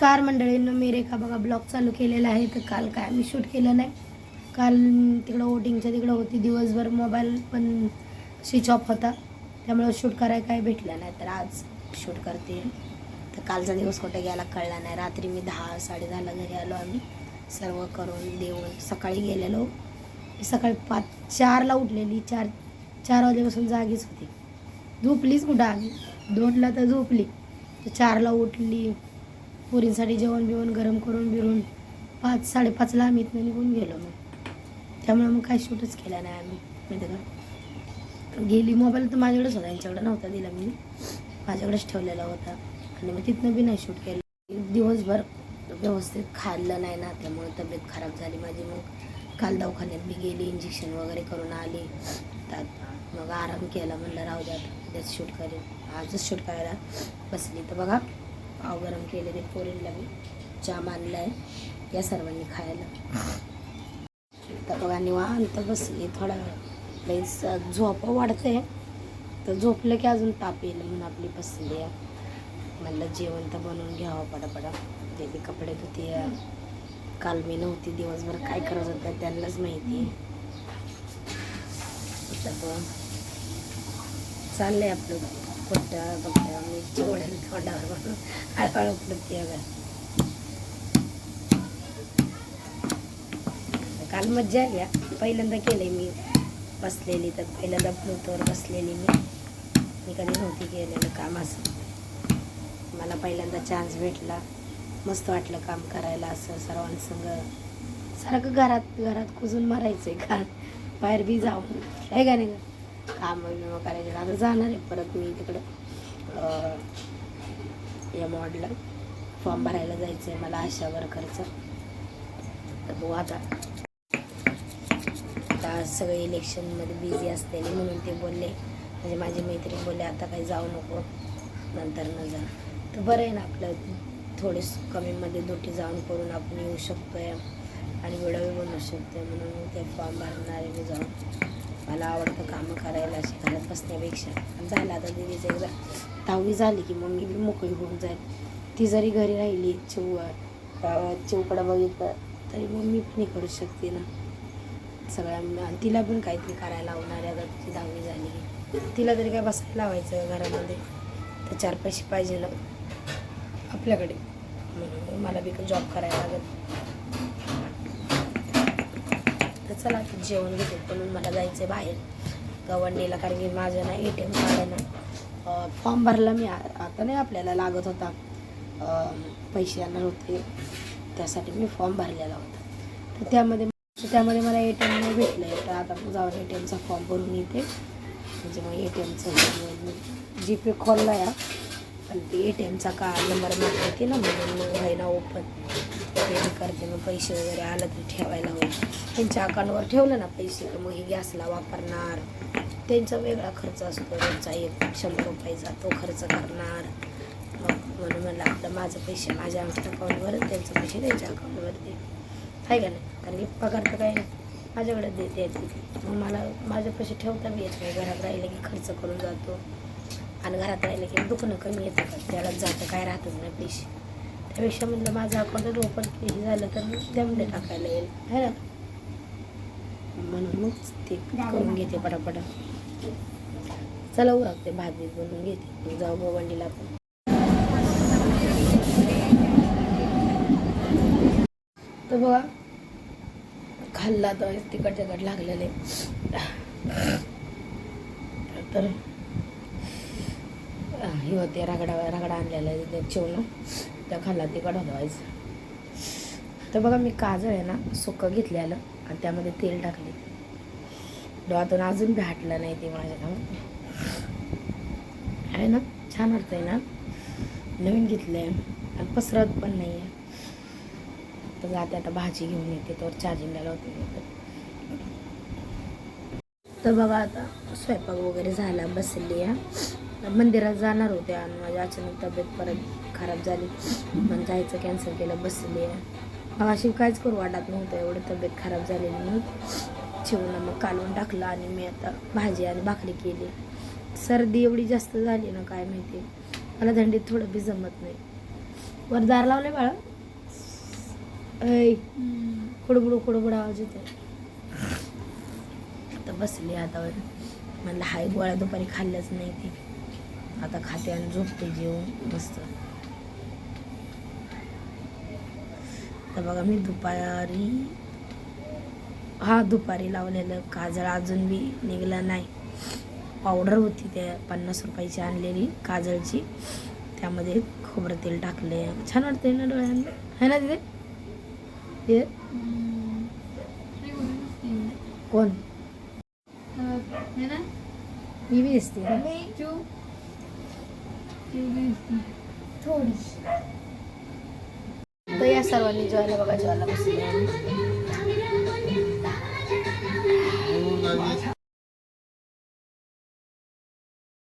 नमस्कार मंडळींनो मी रेखा बघा. ब्लॉग चालू केलेला आहे तर काल काय आम्ही शूट केलं नाही. काल तिकडं वोटिंगच्या तिकडं होती. दिवसभर मोबाईल पण स्विच ऑफ होता. त्यामुळं शूट करायला काय भेटलं नाही तर आज शूट करते. तर कालचा दिवस कुठे गेला कळला नाही. रात्री मी दहा साडे दहाला घरी आलो आम्ही. सर्व करून देऊन सकाळी गेलेलो. सकाळी पाच चारला उठलेली. चार चार वाजेपासून जागीच होती. झोपलीच कुठं आम्ही? दोनला तर झोपली. तर चारला उठली. पोरींसाठी जेवण बिवण गरम करून बिरून पाच साडेपाचला आम्ही इथनं निघून गेलो मग. त्यामुळे मग काय शूटच केला नाही आम्ही माहिती का? गेली मोबाईल तर माझ्याकडेच होता यांच्याकडे नव्हता दिला मी. माझ्याकडेच ठेवलेला होता. आणि मग तिथनं बी नाही शूट केलं. दिवसभर व्यवस्थित खाल्लं नाही ना त्यामुळे तब्येत खराब झाली माझी मग. काल दवाखान्यात बी गेली इंजेक्शन वगैरे करून आली. त्यात मग आराम केला म्हणलं राहू द्या उद्याच शूट करेन. आजच शूट करायला बसली. तर बघा पाव गरम केलेले मी चहा मानला आहे या सर्वांनी खायला. तर बघा निवांत बसली थोडा वेळ. लईच झोप वाढते. तर झोपलं की अजून ताप येईल म्हणून आपली बसली आहे. म्हणलं जेवण तर बनवून घ्यावं पडापडा ते बी कपडे धुते काल मी नव्हती दिवसभर काय करत होतं त्यांनाच माहिती आहे. तर बघ, चाललंय आपलं. कुठ्या बघ्या मी जेवढ्या तोंडावर म्हणून हळूहळू पडते बघा काल मज्जा आली हा. पहिल्यांदा केले मी बसलेली तर पहिल्यांदा ब्लूटूथवर बसलेली मी मी कधी नव्हती केलेलं काम असं मला पहिल्यांदा चान्स भेटला मस्त वाटलं काम करायला असं सर्वांसंग सारखं घरात घरात कुजून मारायचं आहे का बाहेर बी जाऊन आहे का नाही काम बिम करायचे. आता जाणार आहे परत मी तिकडं. या मॉडला. फॉर्म भरायला जायचं आहे मला आशा वर्करचं तर बघू आता. आता सगळे इलेक्शनमध्ये बिझी असलेले म्हणून ते बोलले. म्हणजे माझी मैत्रीण बोलले आता काही जाऊ नको. नंतर न जा. तर बरं आहे ना आपलं. थोडी कमीमध्ये दोटी जाऊन करून आपण येऊ शकतो आहे आणि वेळोवेळी बनवू शकतो आहे म्हणून मी ते फॉर्म भरणार आहे मी जाऊन. मला आवडतं कामं करायला अशी घरात बसण्यापेक्षा. झालं आता दिदीचं एकदा दहावी झाली की मग मी बी मोकळी होऊन जाईल. ती जरी घरी राहिली चिव चिवकडं बघितलं तरी मग मी पण हे करू शकते ना. सगळ्या आणि तिला पण काहीतरी करायला लावणार आहे आता तिची दहावी झाली तिला तरी काय बसायला लावायचं घरामध्ये? तर चार पैसे पाहिजे ना. आपल्याकडे. म्हणून मला बी जॉब करायला लागत तर चला की जेवण घेते. म्हणून मला जायचं आहे बाहेर. गवंडीला कारण की माझं ना ए टी एम कार्ड ना फॉर्म भरला मी. आता नाही आपल्याला लागत होता. पैसे आणणार होते. त्यासाठी मी फॉर्म भरलेला होता. तर त्यामध्ये त्यामध्ये मला ए टी एम नाही भेटलं. आहे तर आता जाऊन ए टी एमचा फॉर्म भरून येते. म्हणजे मग ए टी एमचं जी पे खोलला या. पण ते ए टी एमचा का नंबर मागते ना म्हणून मग व्हायला ओपन रेडी करते मग पैसे वगैरे आलं तर ठेवायला होईल. त्यांच्या अकाउंटवर ठेवलं ना पैसे तर मग हे गॅसला वापरणार. त्यांचा वेगळा खर्च असतो रोजचा एक शंभर रुपयाचा तो खर्च करणार. मग म्हणून म्हणलं आपलं माझं पैसे माझ्या अकाउंटवर त्यांचे पैसे त्यांच्या अकाउंटवरती दे. आहे का नाही? कारण की पगार तर काय माझ्याकडे देते मग मला माझे पैसे ठेवता बी येत नाही. घरात राहिले की खर्च करून जातो. आणि घरात राहिले की दुखणं कमी येतं. का त्याला जातं काय राहतच नाही पैसे. त्यापेक्षा म्हणलं माझं अकाउंटच ओपन हे झालं तर त्यामध्ये टाकायला येईल. है ना? म्हणून मग ते करून घेते पटापटा. चला उरकते भात बीत बनवून घेते. जाऊ गोवंडीला आपण. तर बघा खाल्ला तर तिकट तिकट लागलेले. तर हे होते रगडा रगडा आणलेला चिवणं त्या खाल्ला तिकट होतं तर बघा मी काजळ आहे ना सुकं घेतले आलं आणि त्यामध्ये तेल टाकले. डोळ्यातून अजून भेटलं नाही ते माझ्या आहे ना छान वाटतंय ना? नवीन घेतलं आहे आणि पसरत पण नाही आहे तर जाते आता भाजी घेऊन येते तर चार्जिंगला लावते मी तर. तर बघा आता स्वयंपाक वगैरे झाला बसली आहे. मंदिरात जाणार होते आणि माझी अचानक तब्येत परत खराब झाली. पण जायचं कॅन्सल केलं बसली आहे. मग अशी काहीच करू वाटत नव्हतं एवढं तब्येत खराब झालेली. म्हणून चिवणं मग कालवून टाकलं आणि मी आता भाजी आणि भाकरी केली. सर्दी एवढी जास्त झाली ना काय माहिती. मला थंडीत थोडं बी जमत नाही. वर दार लावले बाळा. ऐ कुडबुड कुडबुड आवाज येते आता बसली आता म्हणलं हाय गोळ्या दुपारी खाल्ल्याच नाही ती. आता खाते आणि झोपते जेवून मस्त. तर बघा मी दुपारी हा दुपारी लावलेलं काजळ अजून बी निघलं नाही. पावडर होती त्या पन्नास रुपयाची आणलेली काजळची. त्यामध्ये खोबरं तेल टाकले. छान वाटते ना डोळ्यांना है ना तिथे ते कोण? मी बी दिसते. थोडी तर या सर्वांनी ज्वाला बघा ज्वाला